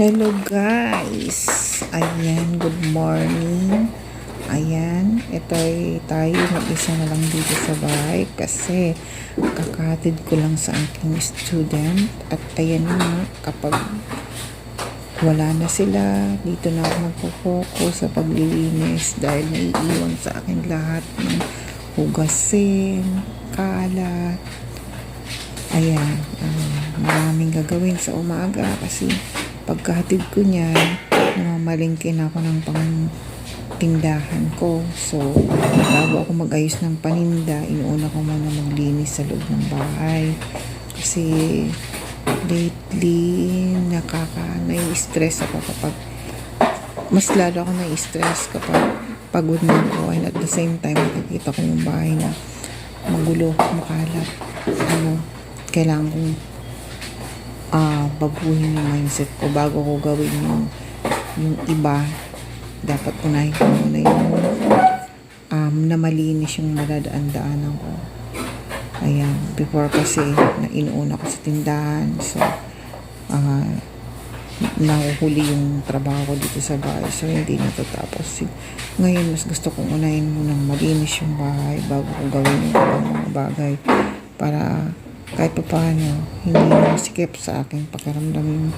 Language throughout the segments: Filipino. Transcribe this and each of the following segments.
Hello guys! Ayan, good morning. Ayan, ito ay tayo mag-isa na lang dito sa bahay kasi kakatid ko lang sa aking student at ayan na kapag wala na sila, dito na ako magpo-focus sa paglilinis dahil naiiwan sa akin lahat ng hugasin, kalat, Ayan, ah, maraming gagawin sa umaga kasi pagkahatid ko niyan, namamalingkin ako ng pang tindahan ko. So, bago ako mag-ayos ng paninda, inuuna ko muna maglinis sa loob ng bahay. Kasi lately, nakaka, nai-stress ako kapag mas lalo ako nai-stress kapag pagod na ako and at the same time nakikita ko yung bahay na magulo, makalat. Ano, kailangan kong ah baguhin yung mindset ko bago ko gawin yung, yung iba. Dapat unahin ko muna yung um, na malinis yung madadaan-daanan ko. Ayan, before kasi na inuuna ko sa tindahan. So, ah nahuhuli yung trabaho ko dito sa bahay. So, hindi natatapos. Ngayon, mas gusto kong unahin munang malinis yung bahay bago ko gawin yung mga bagay para kahit pa paano, hindi masikip sa aking pakiramdam yung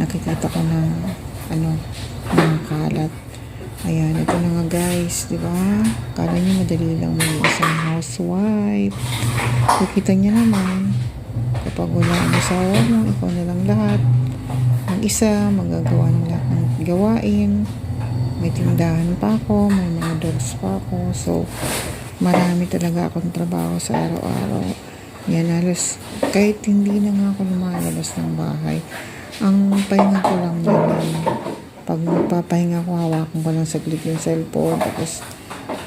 nakikita ko na ano, mga kalat. Ayan, ito na nga guys, di ba? Kala niyo madali lang may isang housewife. Kukita niya naman, kapag wala ang asawa mo, ikaw na lang lahat. Ang isa, magagawa ng lahat ng gawain. May tindahan pa ako, may mga dogs pa ako. So, marami talaga akong trabaho sa araw-araw. Yan, halos kahit hindi na nga ako lumalabas ng bahay, ang pahinga ko lang yan. Pag magpapahinga ko, hawakan ko lang saglit yung cellphone. Tapos,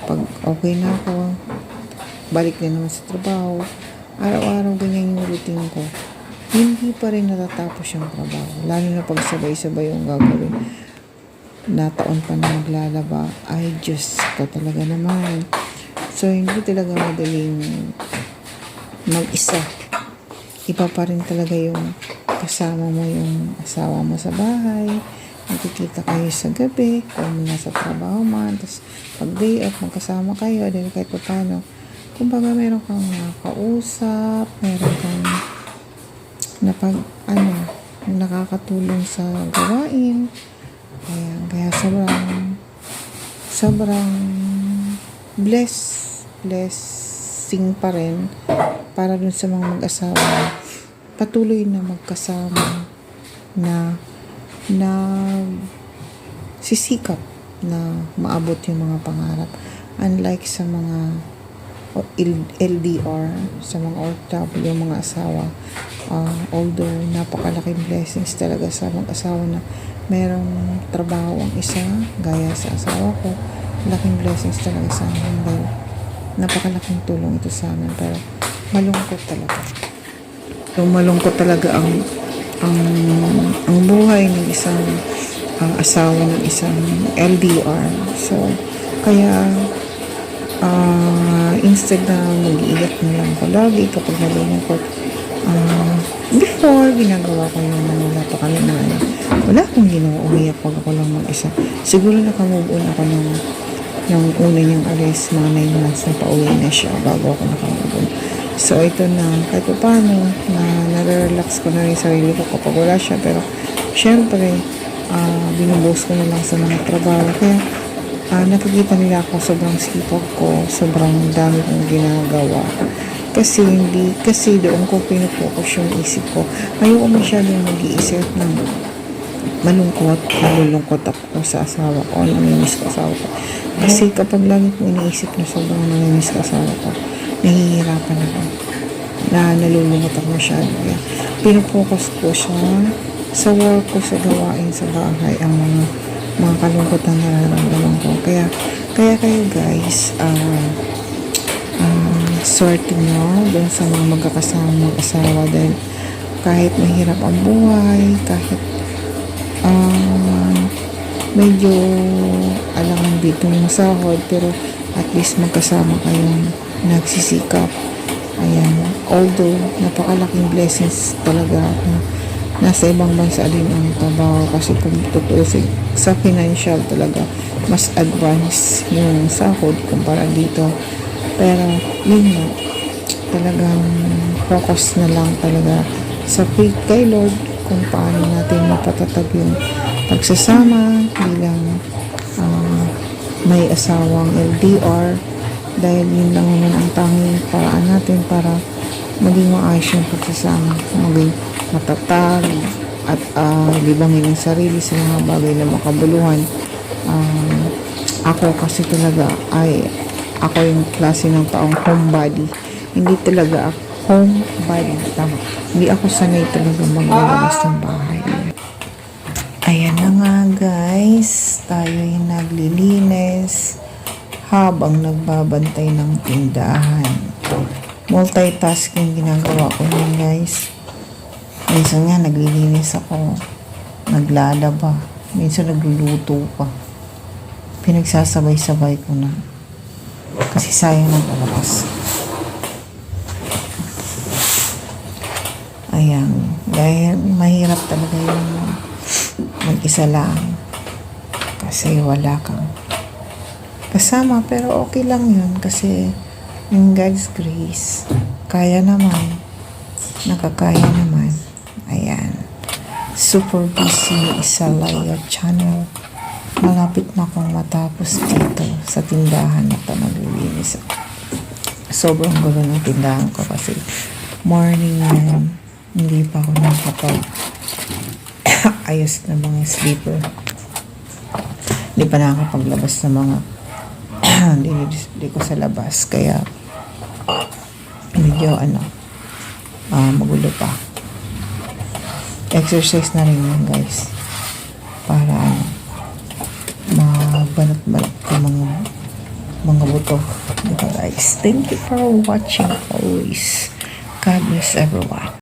pag okay na ako, balik na naman sa trabaho. Araw-araw ganyan yung routine ko. Hindi pa rin natatapos yung trabaho. Lalo na pag sabay-sabay yung gagawin. Nataon pa na naglalaba. Ay, Diyos ko talaga naman. So, hindi talaga madaling mag-isa. Iba pa rin talaga yung kasama mo yung asawa mo sa bahay. Nakikita kayo sa gabi, kung nasa trabaho man. Tapos pag day off, magkasama kayo. Dahil kahit pa paano. Kumbaga, meron kang nakausap, meron kang napag, ano, nakakatulong sa gawain. Kaya, kaya sobrang, sobrang bless, blessing pa rin para dun sa mga mag-asawa. Patuloy na magkasama na na sisikap na maabot yung mga pangarap. Unlike sa mga LDR sa mga OFW yung mga asawa uh, although napakalaking blessings talaga sa mag-asawa na merong trabaho ang isa gaya sa asawa ko laking blessings talaga sa amin napakalaking tulong ito sa amin pero malungkot talaga. So malungkot talaga ang ang ang buhay ng isang ang asawa ng isang LDR so kaya uh, instead na mag-iiyak na lang ako lagi kapag nalulungkot uh, before ginagawa ko yung wala pa kami na ano wala akong ginawa umiyak pag ako lang mag-isa. Siguro nakamove on ako ng yung una niyang alis, mga 9 months na pauwi na siya bago ako nakamove So, ito na, kahit pa paano, na nare-relax ko na rin sarili ko kapag wala siya. Pero, syempre, uh, binubuhos ko na lang sa mga trabaho. Kaya, uh, nakikita nila ako sobrang sipag ko, sobrang dami kong ginagawa. Kasi hindi, kasi doon ko pinupokus yung isip ko. Ayoko masyadong mag-iisip ng malungkot, malulungkot ako sa asawa ko, namimiss ko asawa ko. Kasi kapag lagi ko iniisip na sobrang namimiss ko asawa ko, nahihirapan ako. Na nalulungkot ako masyado. Kaya pinupokus ko siya sa work ko, sa gawain sa bahay, ang mga mga kalungkotan na nararamdaman ko. Kaya, kaya kayo guys, uh, uh, swerte nyo doon sa mga magkakasama mag-asawa dahil kahit mahirap ang buhay, kahit uh, medyo alangan dito yung sahod, pero at least magkasama kayong nagsisikap. Ayan. Although, napakalaking blessings talaga na nasa ibang bansa din ang trabaho kasi kung tutusin sa financial talaga mas advanced yung sahod kumpara dito pero yun nga talagang focus na lang talaga sa faith kay Lord kung paano natin mapatatag yung pagsasama bilang ah, may asawang LDR dahil yun lang naman ang tanging paraan natin para maging maayos yung pagsasama maging matatag at uh, libangin ang sarili sa mga bagay na makabuluhan. Ah, ako kasi talaga ay ako yung klase ng taong homebody. Hindi talaga ako homebody tama hindi ako sanay talaga maglabas ng bahay Ayan na nga guys, tayo ay naglilinis habang nagbabantay ng tindahan. Multitasking ginagawa ko yun guys. Minsan nga naglilinis ako, naglalaba, minsan nagluluto pa. Pinagsasabay-sabay ko na. Kasi sayang ng oras. Ayan, dahil mahirap talaga yung mag-isa lang. Kasi wala kang kasama. Pero okay lang yun kasi yung God's grace, kaya naman. Nakakaya naman. Ayan. Super busy Isalaya channel. Malapit na akong matapos dito sa tindahan na ito naglilinis. Sobrang gulo ng tindahan ko kasi morning yan. Hindi pa ako nakapag ayos na mga sleeper. Hindi pa nakakapaglabas ng mga dinidisplay ko sa labas. Kaya, medyo ano, ah magulo pa. Exercise na rin yan, guys. Para ano, mabanat-banat yung mga mga buto. Diba, guys? Thank you for watching always. God bless everyone.